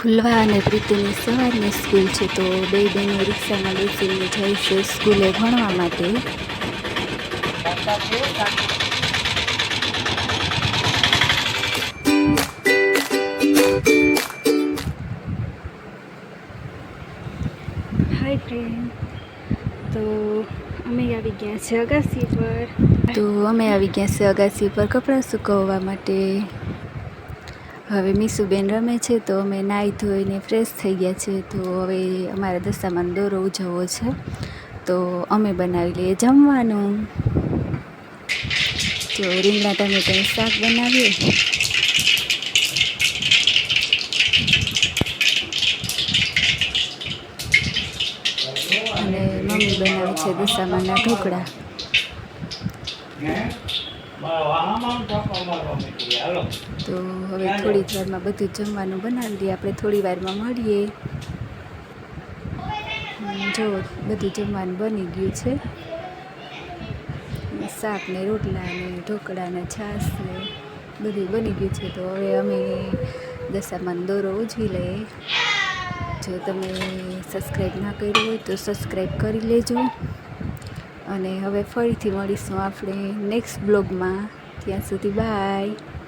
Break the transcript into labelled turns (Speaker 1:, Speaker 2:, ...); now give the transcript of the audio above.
Speaker 1: ખુલવા અને પ્રીતિની સવારની સ્કૂલ છે તો બે બહેનો રિક્ષામાં બેસીને જાય છે સ્કૂલે ભણવા માટે. હાય ફ્રેન્ડ તો અમે આવી ગયા છે અગાસી પર. તો અમે આવી ગયા છે અગાસી પર કપડાં સુકવવા માટે. હવે મીસુબેન રમે છે તો અમે નાહી ધોઈને ફ્રેશ થઈ ગયા છે. તો હવે અમારા દસ્તામાં દોરો ઉજવવો છે. તો અમે બનાવી લઈએ જમવાનું. જો રીંગણા ટામેટાનું શાક બનાવીએ. અને મમ્મી બનાવે છે દસ્તામાના ઢોકળા. તો હવે થોડી જ વારમાં બધું જમવાનું બનાવી લઈએ આપણે થોડી વારમાં મળીએ. જો બધું જમવાનું બની ગયું છે. શાક ને રોટલા ને ઢોકળા ને છાશ ને બધું બની ગયું છે. તો હવે અમે દશામાન દોરો ઉજવી લઈએ. જો તમે સબસ્ક્રાઈબ ના કર્યું હોય તો સબસ્ક્રાઈબ કરી લેજો. અને હવે ફરીથી મળીશું આપણે નેક્સ્ટ બ્લોગમાં ત્યાં સુધી બાય